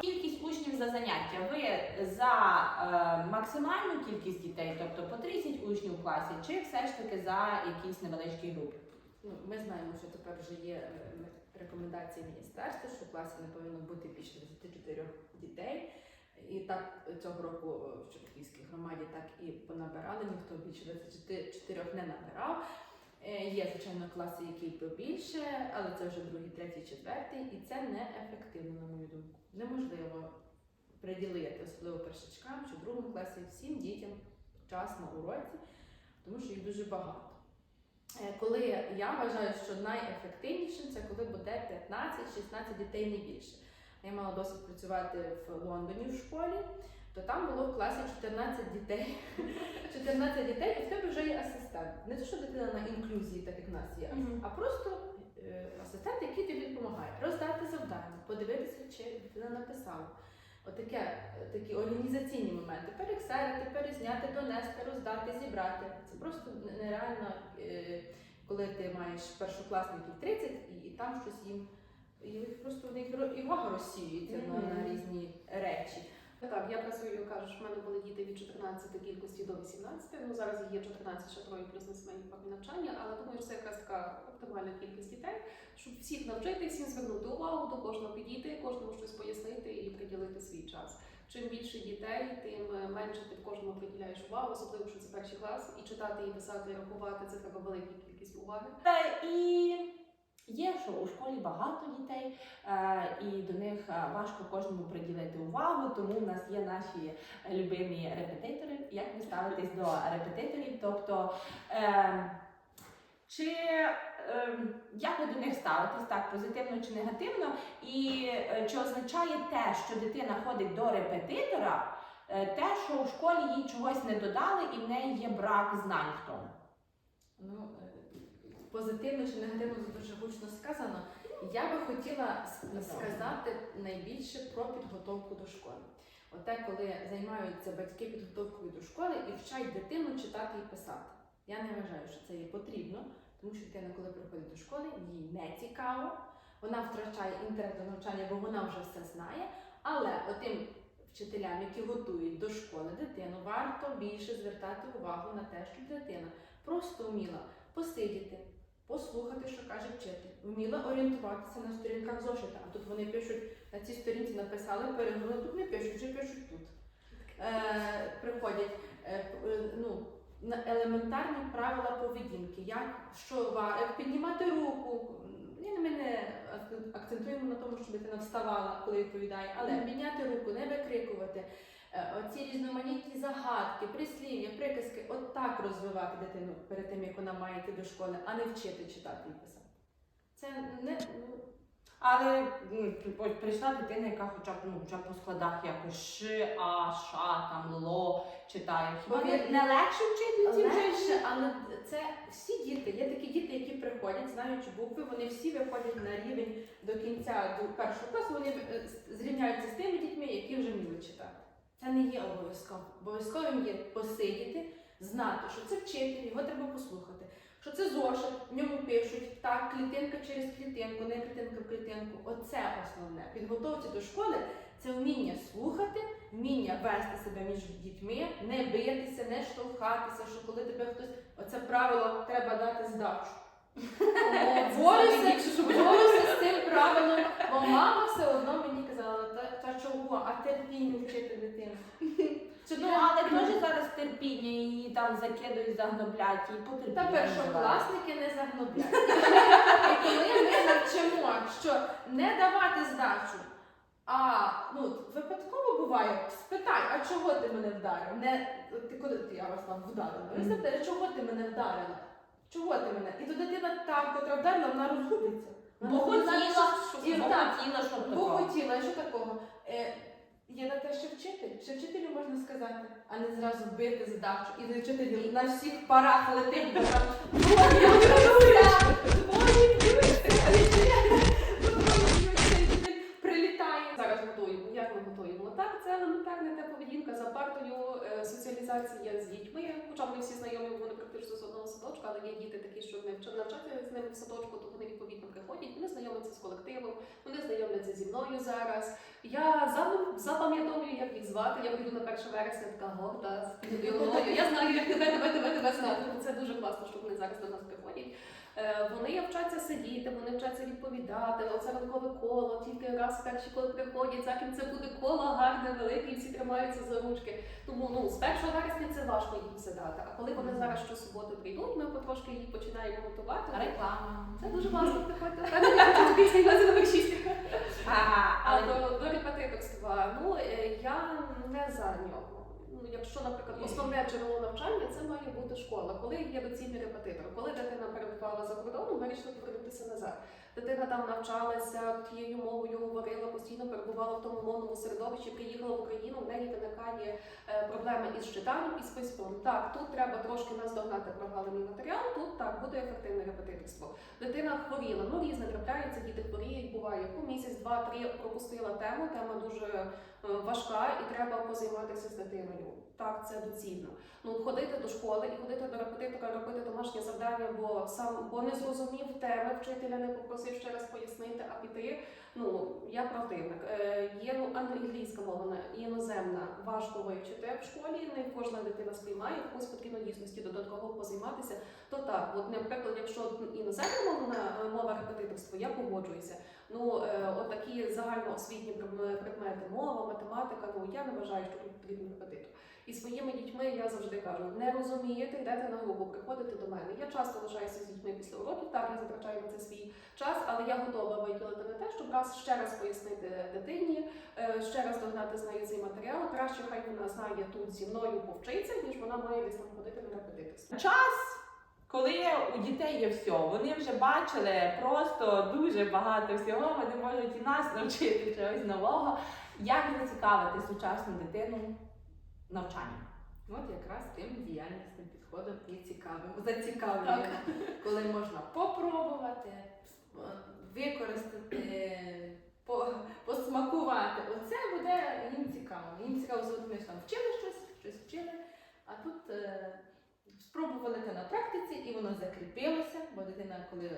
Кількість учнів за заняття. Ви за е, максимальну кількість дітей, тобто по 30 учнів в класі, чи все ж таки за якісь невеличкі групи? Ну, ми знаємо, що тепер вже є е, рекомендації міністерства, що в класі не повинно бути більше 24 дітей. І так цього року е, в Чортківській громаді так і понабирали, ніхто більше 24 не набирав. Е, Є, звичайно, класи, які побільше, але це вже другий, третій, четвертий, і це неефективно, на мою думку. Неможливо приділити, особливо першачкам чи другому класі всім дітям час на уроці, тому що їх дуже багато. Е, Коли я вважаю, що найефективнішим це коли буде 15-16 дітей не більше. Я мала досвід працювати в Лондоні в школі, то там було в класі 14 дітей. 14 дітей, і в тебе вже є асистент. Не те, що дитина на інклюзії, так як в нас є, Мгм. а просто е, асистент, який тобі допомагає роздати завдання, подивитися, чи дитина написала. Отаке, е, такі організаційні моменти. Перексерити, перезняти, донести, роздати, зібрати. Це просто нереально, е, коли ти маєш першокласників 30 і, і там щось їм. І просто в них і увага розсіюється на, на різні речі. Так, я працюю, кажу, що в мене були діти від 14 кількості до 18. Ну зараз є 14 ще троє плюс на сімейні формі навчання, але думаю, що це якась така оптимальна кількість дітей, щоб всіх навчити, всім звернути увагу, до кожного підійти, кожному щось пояснити і приділити свій час. Чим більше дітей, тим менше ти в кожному приділяєш увагу, особливо що це перший клас, і читати, і писати, і рахувати це треба велика кількість уваги. Е, І є, що у школі багато дітей, е, і до них е, важко кожному приділити увагу, тому в нас є наші любимі репетитори. Як ви ставитесь до репетиторів? Тобто, е, чи е, як ви до них ставитесь так, позитивно чи негативно? І е, чи означає те, що дитина ходить до репетитора, те, що у школі їй чогось не додали і в неї є брак знань в тому? Позитивно чи негативно це дуже гучно сказано. Я би хотіла сказати найбільше про підготовку до школи. Оте, коли займаються батьки підготовкою до школи і вчать дитину читати і писати. Я не вважаю, що це є потрібно, тому що дитина, коли приходить до школи, їй не цікаво, вона втрачає інтерес до навчання, бо вона вже все знає. Але отим вчителям, які готують до школи дитину, варто більше звертати увагу на те, щоб дитина просто вміла посидіти, послухати, що каже вчитель, вміла орієнтуватися на сторінках зошита. А тут вони пишуть на цій сторінці написали, перегорнули, тут не пишуть, вже пишуть тут. Е, приходять е, е, ну, на елементарні правила поведінки, як що як піднімати руку. Ми не акцентуємо на тому, щоб дитина вставала, коли відповідає, але підняти руку, не викрикувати. Е, Оці різноманітні загадки, прислів'я, приказки, от так розвивати дитину перед тим, як вона має йти до школи, а не вчити читати і писати. Це не ну, Але прийшла дитина, яка хоча б ну хоча б по складах якось ши, а, ша, там ло читає. Хіба не, не легше вчити легше, але це всі діти. Є такі діти, які приходять, знаючи букви, вони всі виходять на рівень до кінця до першого класу. Вони е, зрівняються з тими дітьми, які вже вміли читати. Це не є обов'язково. Обов'язковим є посидіти, знати, що це вчитель, його треба послухати. Що це зошит, в ньому пишуть так, клітинка через клітинку, не клітинка в клітинку. Оце основне. Підготовці до школи це вміння слухати, вміння вести себе між дітьми, не битися, не штовхатися, що коли тебе хтось. Оце правило треба дати здачу. Борюся, з цим правилом, бо мама все одно мені казала, та, та чого, а терпінню вчити дитину. Ну але теж зараз терпіння її там закидують, загноблять і потерпіння. Та першокласники не загноблять. І коли ми навчимо, що не давати здачу, а ну випадково буває, спитай, а чого ти мене вдарив? Не ти коли ти я вас там вдарила? Ви Мгм. чого ти мене вдарила? Чого ти мене? І то дитина та, котра вдарила, вона розгубиться. Бо хотіла, щоб Бо хотіла, що такого? Є на те, що вчитель. Що вчителю можна сказати, а не зразу бити здачу. І вчитель на всіх парах летить, бо там «Двоє, дивися! Елементарна за партою, е, соціалізація з дітьми. Хоча вони всі знайомі, вони практично з одного садочка, але є діти такі, що вчать навчати з ними в садочку, то вони відповідно приходять, вони знайомляться з колективом, вони це зі мною зараз. Я запам'ятовую, як їх звати. Я прийду на 1 вересня, така горда з підйомною. Я знаю, як тебе, тебе, тебе, тебе знати. Це дуже класно, що вони зараз до нас приходять. Е, Вони вчаться сидіти, вони вчаться відповідати. Оце ранкове коло, тільки раз перші коли приходять, закін це буде коло гарне, велике, і всі тримаються за ручки. Тому ну з 1 вересня це важко їм сідати. А коли вони зараз щосуботи прийдуть, ми потрошки їх починаємо готувати. Реклама. Це дуже класно приходити. А але до, до репетиторства, ну е, я не за нього. Ну, якщо, наприклад, основне джерело навчання це має бути школа. Коли є доцільний репетитор, коли дитина перебувала за кордоном, вирішила повернутися назад. Дитина там навчалася тією мовою, говорила постійно, перебувала в тому мовному середовищі, приїхала в Україну, в неї виникає е, проблеми із читанням і з письмом. Так, тут треба трошки наздогнати прогалений матеріал, тут так буде ефективне репетиторство. Дитина хворіла, ну різне трапляється, діти хворіють, буває по місяць, два-три пропустила тему. Тема дуже важка, і треба позайматися з дитиною. Так, це доцільно. Ну ходити до школи і ходити до репетитора, робити домашнє завдання, бо сам бо не зрозумів теми, вчителя не попросив ще раз пояснити, а піти. Ну я противник. Е, є ну англійська мова іноземна, важко вивчити в школі. Не кожна дитина сприймає, комусь потрібно дійсності додатково позайматися. То так, от, наприклад, якщо іноземна мовна е, мова репетиторства, я погоджуюся. Ну, е, от такі загальноосвітні предме- предмети, мова, математика, ну я не вважаю, що тут потрібен репетитор. І своїми дітьми я завжди кажу: не розумієте, йдете на групу, приходите до мене. Я часто лишаюся з дітьми після уроків, так я затрачаю на це свій час, але я готова виділити на те, щоб раз ще раз пояснити дитині, е, ще раз догнати з нею цей матеріал. Краще хай вона знає тут зі мною повчиться, ніж вона має десь там ходити на репетиторство. час, коли у дітей є все, вони вже бачили просто дуже багато всього, вони можуть і нас навчити чогось нового. Як зацікавити сучасну дитину навчанням? От якраз тим діяльнісним підходом і цікавим, зацікавленням, коли можна попробувати, е, використати, по, посмакувати. Оце буде їм цікаво. Їм цікаво, що ми там вчили щось, щось вчили, а тут е, спробували це на і воно закріпилося, бо дитина, коли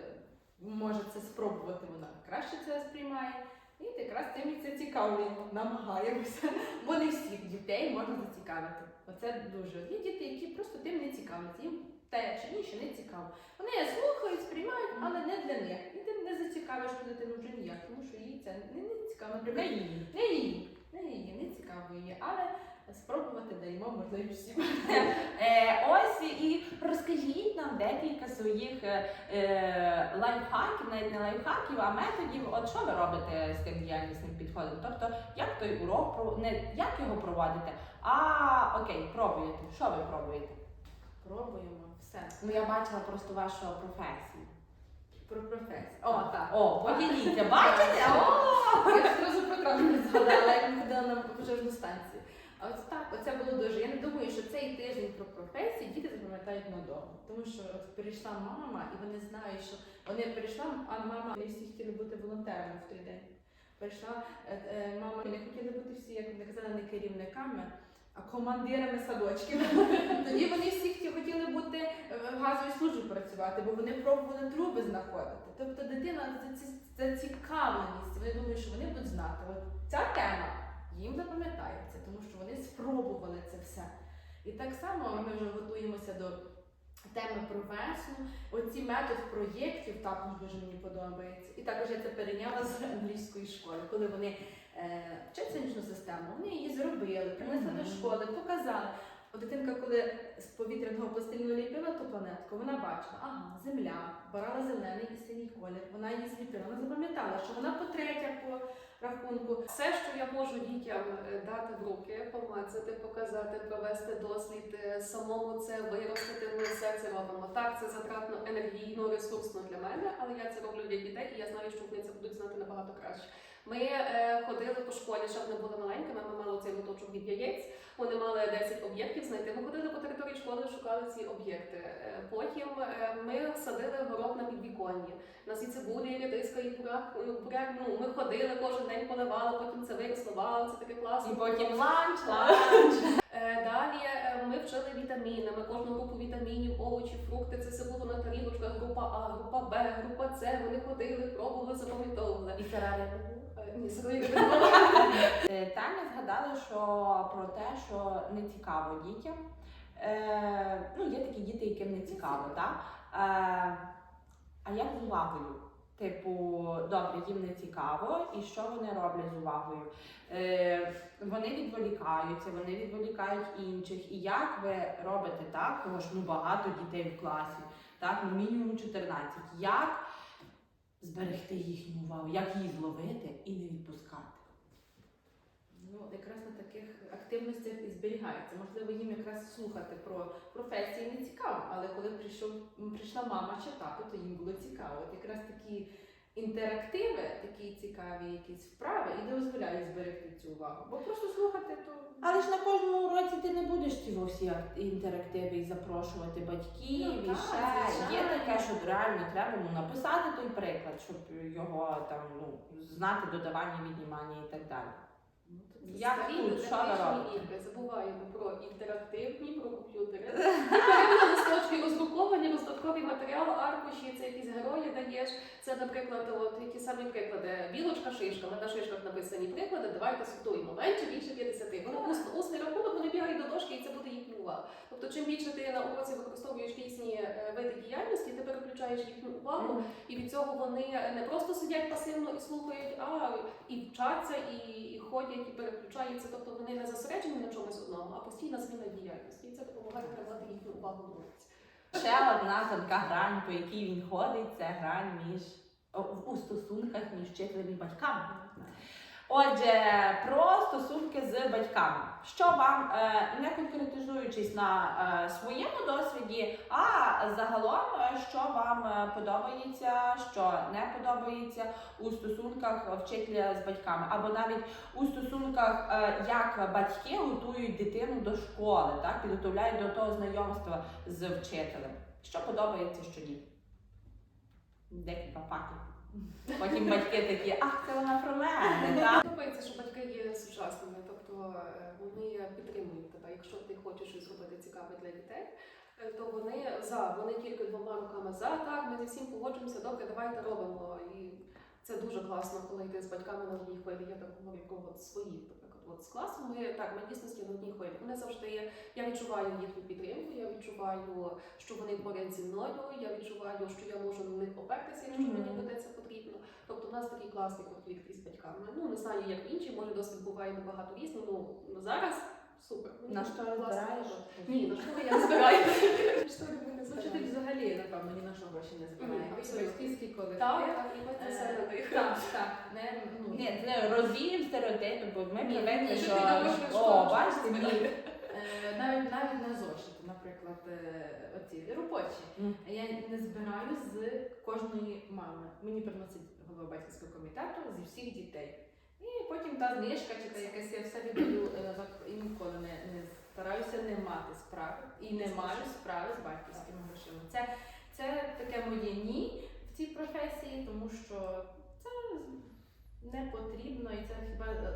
може це спробувати, вона краще це сприймає. І якраз тим і це цікавлюємо, намагаємося. Бо не всіх дітей можна зацікавити. Оце дуже. Є діти, які просто тим не цікавляться. Їм те чи інше не цікаво. Вони слухають, сприймають, але не для них. І ти не зацікавиш ту дитину вже ніяк, тому що їй це не, не цікаво. Наприклад, її. не її, не її, не цікаво її, але спробувати даємо можливість всім. Е, ось і розкажіть нам декілька своїх е, е, лайфхаків, навіть не лайфхаків, а методів. От що ви робите з тим діяльнісним підходом? Тобто, як той урок не як його проводите, а окей, пробуєте. Що ви пробуєте? Пробуємо все. Ну я бачила просто вашу професію. Про професію. О, так. О, поділіться, бачите? О! Я одразу про транспорт згадала, як ми ходила на пожежну станцію. От так, оце було дуже. Я не думаю, що цей тиждень про професії діти запам'ятають надовго. Тому що от прийшла мама, і вони знають, що вони прийшла, а мама не всі хотіли бути волонтерами в той день. Прийшла е, е, мама, не хотіли бути всі, як вони казали, не керівниками, а командирами садочків. Тоді вони всі хотіли- бути в газовій службі працювати, бо вони пробували труби знаходити. Тобто дитина заці- зацікавленість, вони думають, що вони будуть знати. От ця тема їм запам'ятається, тому що вони спробували це все. І так само ми вже готуємося до теми про весну. Оці метод проєктів також дуже мені подобається. І також я це перейняла з англійської школи, коли вони е, вчать сонячну систему, вони її зробили, принесли до школи, показали. Дитинка, коли з повітряного пластиліну ліпила ту планетку, вона бачила, ага, земля, брала зелений і синій колір, вона її зліпила, вона запам'ятала, що вона потретя по рахунку. Все, що я можу дітям е, дати в руки, помацати, показати, провести дослід, е, самому це виростити, ми все це робимо. Так, це затратно енергійно, ресурсно для мене, але я це роблю для дітей, і я знаю, що вони це будуть знати набагато краще. Ми е, ходили по школі, ще вони були маленькими, ми мали цей моточок від яєць. Вони мали 10 об'єктів знайти. Ми ходили по території школи, шукали ці об'єкти. Е, Потім е, ми садили город на підвіконні. Нас і цибулі, і редиска, і буряк. е, буряк. Ну, ми ходили кожен день, поливали, потім це виросло. Вау, це таке класно. І потім ланч, ланч. Е, Далі е, ми вчили вітаміни. Ми кожну групу вітамінів, овочі, фрукти. Це все було на тарілочках. Група А, група Б, група С. Вони ходили, пробували, запам'ятовували. І Феррарі Е, Ні, сирої не було. Е, Таня згадала, що про те, що не цікаво дітям. Е, ну, є такі діти, яким не цікаво, так? Е, а як з увагою? Типу, добре, їм не цікаво, і що вони роблять з увагою? Е, вони відволікаються, вони відволікають інших. І як ви робите так? Тому що ну, багато дітей в класі, так, ну мінімум 14. Як зберегти їхню увагу, як її зловити і не відпускати? Ну, якраз на таких активностях і зберігається. Можливо, їм якраз слухати про професії не цікаво, але коли прийшов, прийшла мама чи тато, то їм було цікаво. От якраз такі інтерактиви, такі цікаві якісь вправи і дозволяють зберегти цю увагу. Бо просто слухати то. Але ж на кожному уроці ти не будеш ці всі ак- інтерактиви і запрошувати батьків Ну, і так, ще. Є таке, що реально треба ну, написати той приклад, щоб його там ну, знати додавання, віднімання і так далі. Ну, дидактичні робите? ігри. Забуваємо про інтерактивні, про комп'ютери. Беремо листочки роздруковані, матеріал, аркуші, це якісь герої даєш. Це, наприклад, от які самі приклади. Білочка, шишка. Ми на шишках написані приклади. Давайте сортуємо. Менше, більше 50. Вони усно, усний рахунок, вони бігають до дошки, і це буде їхня увага. Тобто, чим більше ти на уроці використовуєш різні е, види діяльності, ти переключаєш їхню увагу, і від цього вони не просто сидять пасивно і слухають, а і вчаться, і, і ходять, і переключаються. Тобто вони не зосереджені на чомусь одному, а постійна зміна діяльності. І це допомагає тримати їхню увагу в уроці. Ще одна тонка грань, по якій він ходить, це грань між у стосунках між вчителем і батьками. Отже, про стосунки з батьками. Що вам, е, не конкретизуючись на е, своєму досвіді, а загалом, е, що вам подобається, що не подобається у стосунках вчителя з батьками, або навіть у стосунках, як батьки готують дитину до школи, так підготовляють до того знайомства з вчителем. Що подобається, що ні? Декілька фактів. Потім батьки такі, ах, це вона про мене. так? Що батьки є сучасними, тобто е, вони підтримують тебе. Якщо ти хочеш щось зробити цікаве для дітей, е, то вони за, вони тільки двома руками за. Так, ми зі всім погоджуємося, добре, давайте робимо. І це дуже класно, коли йти з батьками на одній хвилі. Я так говорю про от свої, наприклад, от з класом. Ми так, ми дійсно на хвилі. Вони завжди є. Я відчуваю їхню підтримку, я відчуваю, що вони поряд зі мною. Я відчуваю, що я можу на них опертися, якщо Мгм. мені буде це потрібно. Тобто у нас такий класний конфлікт із батьками. Ну не знаю, як інші, може досвід буває набагато різний. Ну ну, зараз супер. На що розбираєш? Ні, на що я не збираю. Не Вчитель збираємо. взагалі, напевно, ні на що гроші не збирає. Ні, Він абсолютно. колектив. Так, і ми це Е, все надаємо. Так, так. Не, ну, Ні, це розвіємо стереотипи, бо ми привикли, що ти що о, бачите, ні. Е, навіть навіть на зошити, наприклад, е, оці робочі. Я не збираю з кожної мами. Мені приносить голова батьківського комітету зі всіх дітей. І потім та знижка чи та якась я все віддаю е, і ніколи не, не стараюся не мати справи і не маю справи з батьківськими грошима. Це, це таке моє ні в цій професії, тому що це не потрібно і це хіба е,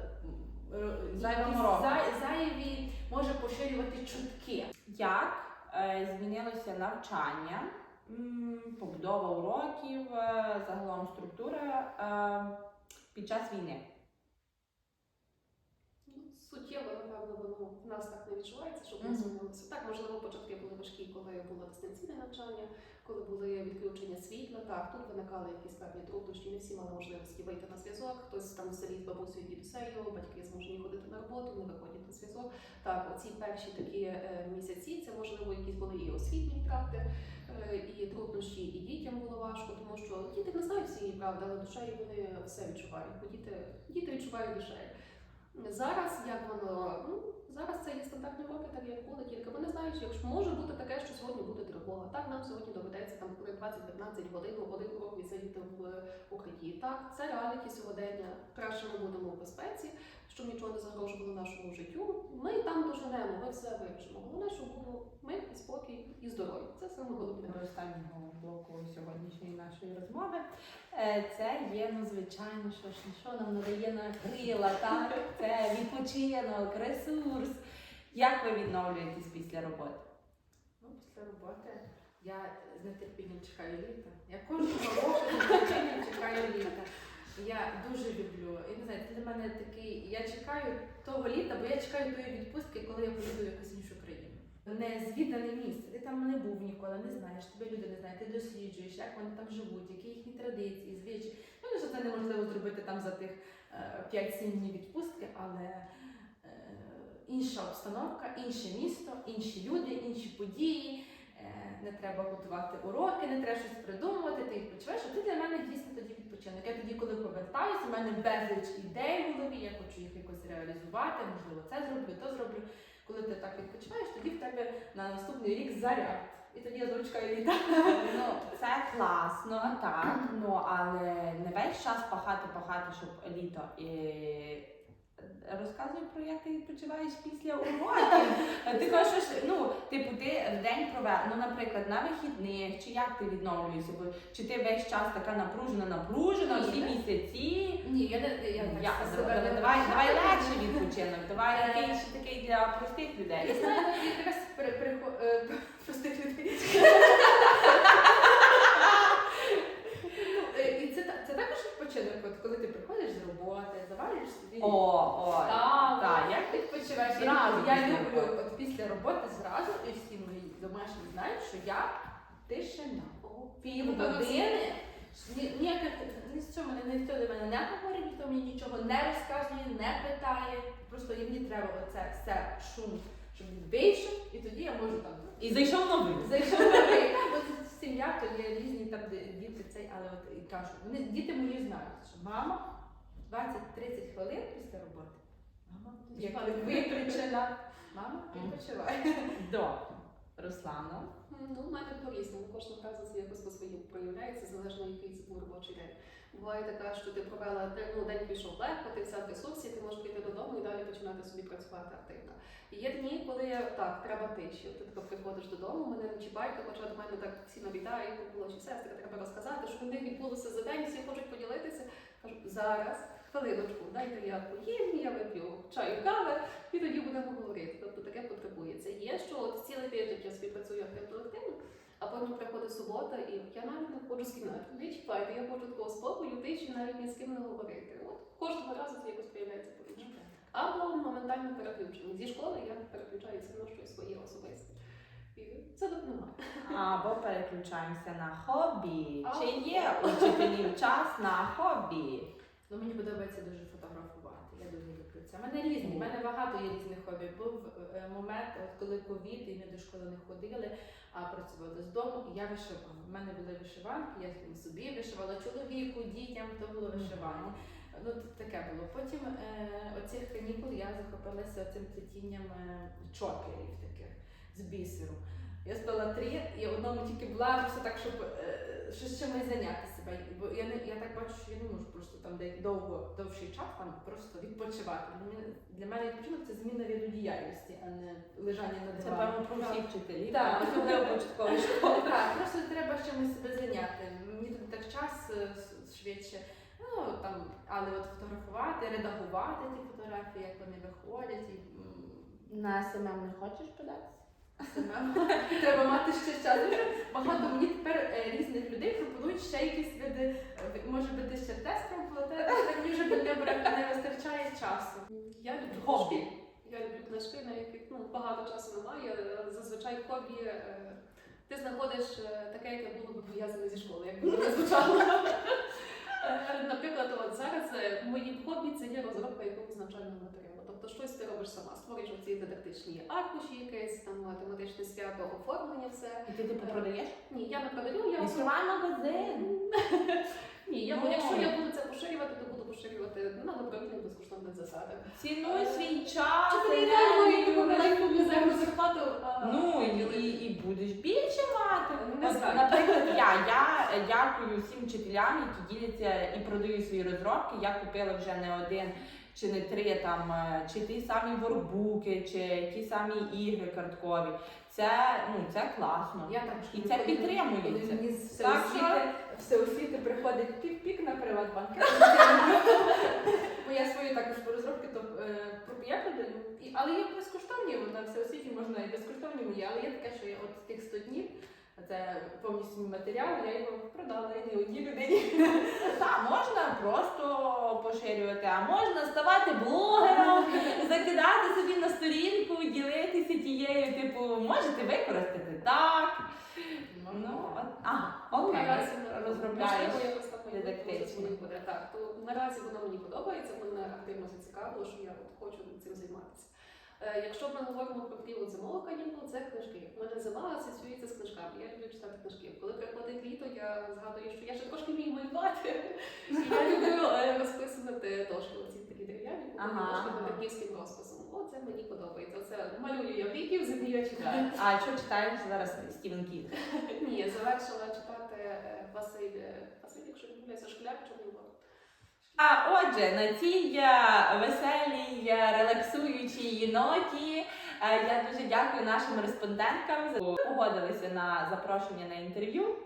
зайві може поширювати чутки. Як е, змінилося навчання, побудова уроків, загалом структура під час війни? Суттєво, напевно, воно в нас так не відчувається, щоб не змінилося. Так, можливо, початки були важкі, коли було дистанційне навчання, коли були відключення світла. Так, тут виникали якісь певні труднощі, не всі мали можливості вийти на зв'язок. Хтось там в селі з бабусею дідусею, батьки змушені ходити на роботу, не виходять на зв'язок. Так, оці перші такі е, місяці, це можливо якісь були і освітні втрати, е, і труднощі, і дітям було важко, тому що діти не знають всієї правди, але душею вони все відчувають. Бо діти, діти відчувають душею. Зараз як воно ну зараз це є стандартні уроки, так як були, тільки вони знають, що якщо може бути таке, що сьогодні буде тривога. Так нам сьогодні доведеться там коли 20-15 годин один урок відсидіти в укритті. Так, це реаліті сьогодення. Краще ми будемо в безпеці, щоб нічого не загрожувало нашому життю. Ми там доженемо, ми все вирішимо. Головне, щоб було мир і спокій і здоров'я. Це саме головне. До останнього блоку сьогоднішньої нашої розмови. Е, Це є, ну, звичайно, що ж що нам надає на крила, так? Це відпочинок, ресурс. Як ви відновлюєтесь після роботи? Ну, після роботи я з нетерпінням чекаю літа. Я кожного року з нетерпінням чекаю літа. Я дуже люблю. І не знаю, для мене такий. Я чекаю того літа, бо я чекаю тої відпустки, коли я поїду в якусь іншу країну. Незвідане місце. Ти там не був ніколи, не знаєш, тебе люди не знають, ти досліджуєш, як вони там живуть, які їхні традиції, звичаї. Ну, що це неможливо зробити там за тих е, 5-7 днів відпустки, але е, інша обстановка, інше місто, інші люди, інші події. Е, Не треба готувати уроки, не треба щось придумувати, ти відпочиваєш. А ти для мене дійсно тоді відпочинок. Я тоді, коли повертаюся, у мене безліч ідей в голові, я хочу їх якось реалізувати, можливо, це зроблю, то зроблю. Коли ти так відпочиваєш, тоді в тебе на наступний рік заряд. І тоді я зручкаю літа. Ну, це класно, так. Ну але не весь час пахати, пахати, щоб літо. І... Розказуй про як ти відпочиваєш після уроків. Ти кажеш, ну, типу, ти день провел, ну, наприклад, на вихідних, чи як ти відновлюєшся? Бо чи ти весь час така напружена, напружена, всі місяці? Ні, я не я, Я, давай, давай, давай вважаю. відпочинок, давай Е. якийсь такий для простих Я людей. знаю, ну, якраз е, простих людей. Ну, е, І це, та- це також відпочинок, от коли ти приходиш з роботи, завалюєш собі. О, о, Так, так, як як ти відпочиваєш? Зразу я після люблю роботи. от після роботи зразу, і всі мої домашні знають, що я тишина. Пів години. Ні, ніяких ні мене ніхто до мене не говорить, ніхто мені нічого не розказує, не питає. Просто мені треба оце все шум, щоб він вийшов, і тоді я можу там І зайшов новий. Зайшов новий, сім'я, то є різні там діти цей, але от і кажуть, вони діти мої знають, що мама 20-30 хвилин після роботи. Мама як виключена. Мама відпочиває. Добре. Руслана. Ну, в мене по-різному. Кожна фраза це якось по-своєму проявляється, залежно який це був робочий день. Буває така, що ти провела ну, день пішов легко, ти вся в ресурсі, ти можеш прийти додому і далі починати собі працювати активно. І Є дні, коли так, треба тиші. Ти тако приходиш додому, мене не чіпайте, хоча до мене так всі навітають, молодші сестри, треба розказати, що в них відбулося за день, всі хочуть поділитися. Кажу, зараз, хвилиночку, дайте я поїм, я вип'ю чаю, кави, і тоді будемо говорити. Тобто таке потребується. Є, що от цілий тиждень я собі працюю активно активно, а потім приходить субота, і я навіть не входжу з кімнати. Не чіпайте, я хочу такого спокою, тиші, навіть ні з ким не говорити. От кожного разу це якось проявляється по-іншому. Або моментально переключення. Зі школи я переключаюся на щось своє особисте. І це допомагає. Або переключаємося на хобі. Чи є у вчителів час на хобі? Ну мені подобається дуже фотографувати. Я дуже люблю це. У мене різні, в мене багато є різних хобі. Був е, момент, от коли ковід, і ми до школи не ходили, а працювали з дому, і я вишивала. У мене були вишиванки, я собі вишивала чоловіку, дітям, то було вишивання. Ну, то таке було. Потім е, оцих канікул я захопилася цим плетінням е, чокерів таких з бісеру. Я спала три, і одному тільки була просто так, щоб е, щось чимось зайняти себе. Бо я не я так бачу, що я не можу просто там де довго довший час там просто відпочивати. Для мене для мене відпочинок це зміна виду діяльності, а не лежання на Це дивані. певно про всіх вчителів, Так. початкової школи. Так, просто треба чимось себе зайняти. Мені тут так час е, швидше. Ну там, але от фотографувати, редагувати ті фотографії, як вони виходять, і На СММ не хочеш податися? Саме треба мати ще час. Дуже багато мені тепер е, різних людей пропонують ще якісь види. е, Може бути ще тест промплатити, але мені вже не, бра- не вистачає часу. Я люблю Хобі. книжки. Я люблю книжки, на яких ну, багато часу немає. але Зазвичай хобі е, ти знаходиш е, таке, яке було б пов'язане зі школою, як би не звучало. Е, Наприклад, от зараз е, моїм хобі це є розробка якогось навчального матеріалу. Тобто щось ти робиш сама, створюєш ці дидактичні аркуші, якесь там тематичне свято, оформлення, все. І ти типу продаєш? Ні, я не продаю, я Відкривай магазин. Ні, я, Ну. якщо я буду це поширювати, то буду поширювати на добровільних безкоштовних засадах. Цінуй свій час. Зарплату? Ну і, і, будеш більше мати. Не От, знаю. наприклад, я, я дякую всім вчителям, які діляться і продають свої розробки. Я купила вже не один чи не три там, е, чи ті самі воркбуки, чи ті самі ігри карткові. Це ну це класно. Я так І це підтримується. Так всеосвіти, всеосвіти приходить пік-пік на Приватбанк. Бо я свої також по розробки, то е, я продаю. Але є безкоштовні, на всеосвіті можна і безкоштовні мої, але є таке, що я от тих 100 днів, це повністю мій матеріал, я його продала і не одній людині. Так, можна просто поширювати, а можна ставати блогером, закидати собі на сторінку, ділитися тією, типу, можете використати так. Ну, от, ага, окей, Наразі розробляєш. можливо, якось так буде буде. Так, то наразі воно мені подобається, мене активно зацікавило, що я от хочу цим займатися. Е, Якщо ми говоримо про період зимових канікул, це книжки. У мене зима асоціюється з книжками. Я люблю читати книжки. Коли приходить літо, я згадую, що я ще трошки вмію малювати. І я люблю е, розписувати дошки. Оці такі дерев'яні, Ага, ага. батьківським розписом. О, це мені подобається. Це малюю я віків, зимі я читаю. А що читаєш зараз Стівен Кінг? Ні, завершила читати е, Василь, е, Василь, якщо не помиляюся, шкляр чорний. А отже, на цій веселій, релаксуючій ноті е, я дуже дякую нашим респонденткам за що погодилися на запрошення на інтерв'ю.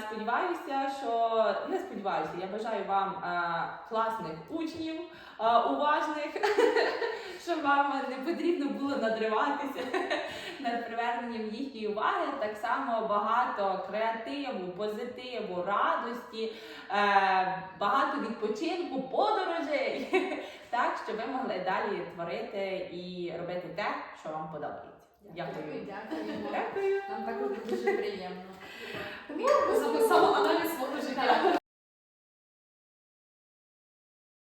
Сподіваюся, що не сподіваюся, я бажаю вам класних учнів, уважних, щоб вам не потрібно було надриватися над приверненням їхньої уваги. Так само багато креативу, позитиву, радості, е, багато відпочинку, подорожей, так щоб ви могли далі творити і робити те, що вам подобається. Дякую. Дякую. Дякую. Нам також дуже приємно. só Nasıl? Sabahlar sabahlar ne oldu